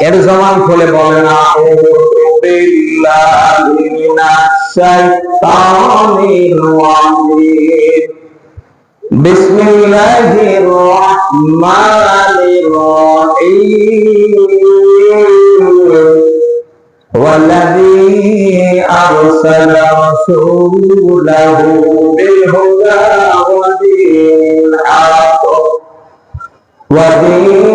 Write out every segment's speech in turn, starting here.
এর জবান খুলে বলে না বিল্লাহি মিনাশ শাইতানির রাজিম বিসমিল্লাহির রহমানির রহিম والذي أرسل رسوله بالهدى ودين الحق ودين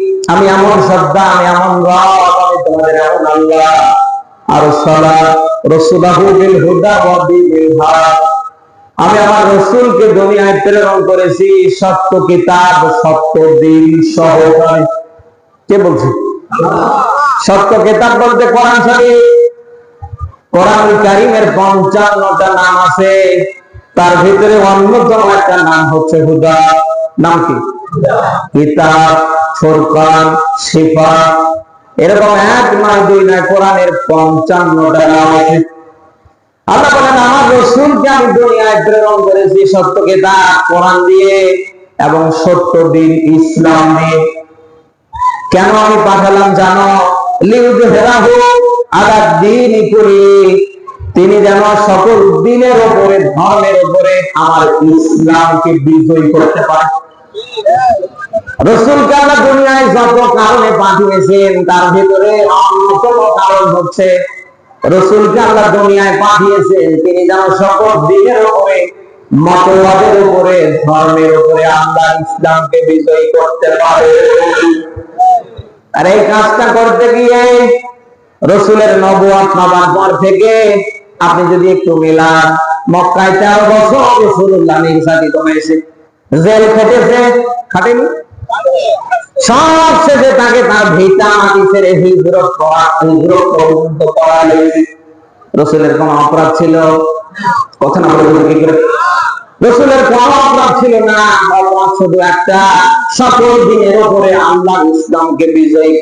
আমি এমন সত্তা আমি এমন রব, আমি তোমাদের এমন আল্লাহ। আর সালা রাসূলাহু বিল হুদা ওয়া বিল আমি আমার রসুলকে দুনিয়ায় প্রেরণ করেছি, সত্য কিতাব, সত্য দিন সহকারে কে বলছে? সত্য কিতাব বলতে কোরআন শরীফ। কোরআন কারিমের পঞ্চান্নটা নাম আছে। তার ভিতরে অন্যতম একটা নাম হচ্ছে হুদা। নাম কি? কিতাব ফুরকান শিফা। এরকম এক দুই নয় কোরআনের পঞ্চান্নটা নাম আছে। আল্লাহ বলেন, আমার রসুলকে আমি দুনিয়ায় প্রেরণ করেছি সত্য কিতাব কোরআন দিয়ে এবং সত্য দিন ইসলাম দিয়ে। কেন আমি পাঠালাম জানো? লিউযহিরাহু আলা দীনি তিনি যেন সকল দিনের উপরে, ধর্মের উপরে আমার ইসলামকে বিজয়ী করতে পারে। রসুলকে আল্লাহ দুনিয়ায় যত কারণে পাঠিয়েছেন, তার ভিতরে অন্যতম কারণ হচ্ছে রসুলকে আল্লাহ দুনিয়ায় পাঠিয়েছেন, তিনি যেন সকল দিনের উপরে, মতবাদের উপরে, ধর্মের উপরে আল্লাহ ইসলামকে বিজয়ী করতে পারে। আর এই কাজটা করতে গিয়ে, রসুলের নবুয়াত নবার পর থেকে আপনি যদি একটু মিলান, মক্কায় তেরো বছর রসুল্লাহ জেল খেটেছে, খাটেনি? তাকে তার মাটি ছেড়ে হিজরত করা, হিজরত পর্যন্ত করা রসুলের কোন অপরাধ ছিল? কথা না বলব কি করে? রসুলের কোন অপরাধ ছিল না। শুধু একটা, সকল দিনের উপরে আল্লাহ ইসলামকে বিজয়ী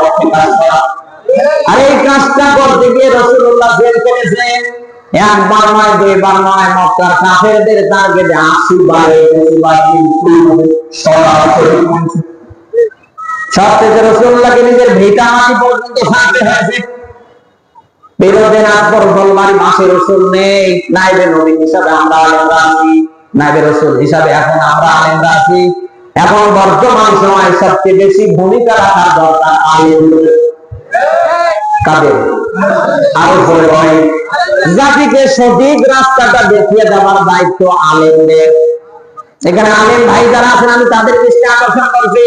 পক্ষে কাজ করা। আর এই কাজটা করতে গিয়ে রসুল্লাহ জেল করেছেন একবার নয়, দুইবার নয় মক্কার কাফেরদের টার্গেটে আশি বারে মানছে। সবচেয়ে রসুল্লাহকে নিজের ভিটা মাটি পর্যন্ত থাকতে হয়েছে। বিরোধের আকবর বলবারি মাসে রসুল নেই। নাইবে নবী হিসাবে আমরা আলেমরা আছি, নাইবে রসুল হিসাবে এখন আমরা আলেমরা আছি। এখন বর্তমান সময় সবচেয়ে বেশি ভূমিকা রাখার দরকার আলেমদের। জাতিকে সঠিক রাস্তাটা দেখিয়ে দেওয়ার দায়িত্ব আলেমদের। এখানে আলেম ভাই যারা আছেন, আমি তাদের দৃষ্টি আকর্ষণ করছি।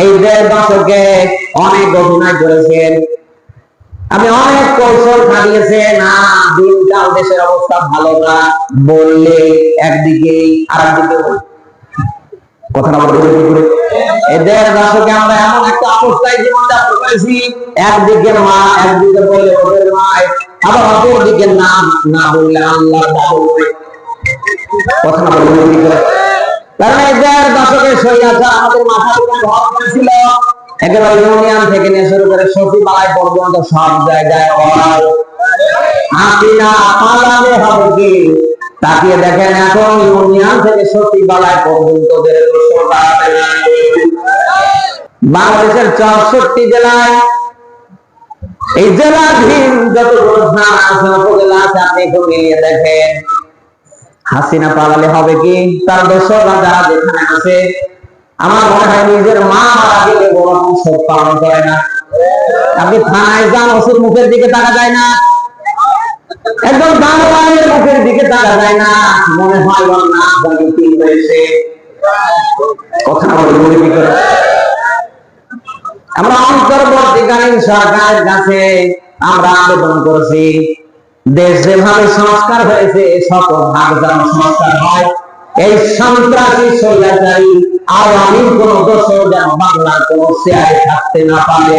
এই দেড় দশকে অনেক অভিনয় করেছেন। আপনি অনেক কৌশল দিনকাল দেশের অবস্থা ভালো না বললে একদিকে আর একদিকে কথাটা করে? এই দেড় দশকে আমরা এমন একটা অবস্থায় জীবন যাপন করেছি। একদিকে মা, একদিকে বলে ওদের মায় আবার অপর দিকে নাম না বললে আল্লাহ বলবে কথাটা কি করে কারণ এই দেড় দশকের সইয়াচা আমাদের মাথা উপরে ভর করেছিল। একেবারে ইউনিয়ন থেকে নিয়ে শুরু করে সচিবালয় পর্যন্ত সব জায়গায় অভাব। হাসিনা পালালে হবে কি? তাকিয়ে দেখেন এখন ইউনিয়ন থেকে সচিবালয় পর্যন্ত দোষর। বাংলাদেশের চৌষট্টি জেলায় এই জেলাধীন আছে, উপজেলা আছে, আপনি একটু মিলিয়ে দেখেন। হাসিনা পালালে হবে কি? তার দোষররা যারা যেখানে আছে, আমার মনে হয় নিজের মা মারা গেলে শোক পালন করে না। আপনি থানায় যান, ওষুধ মুখের দিকে তাকা যায় না। একদম আবেদন করেছি, দেশ যেভাবে সংস্কার হয়েছে, সকল ভাগ যেন সংস্কার হয়। এই সন্ত্রাসী স্বৈরাচারী আওয়ামী কোন দোষ যেন বাংলার কোন থাকতে না পারে।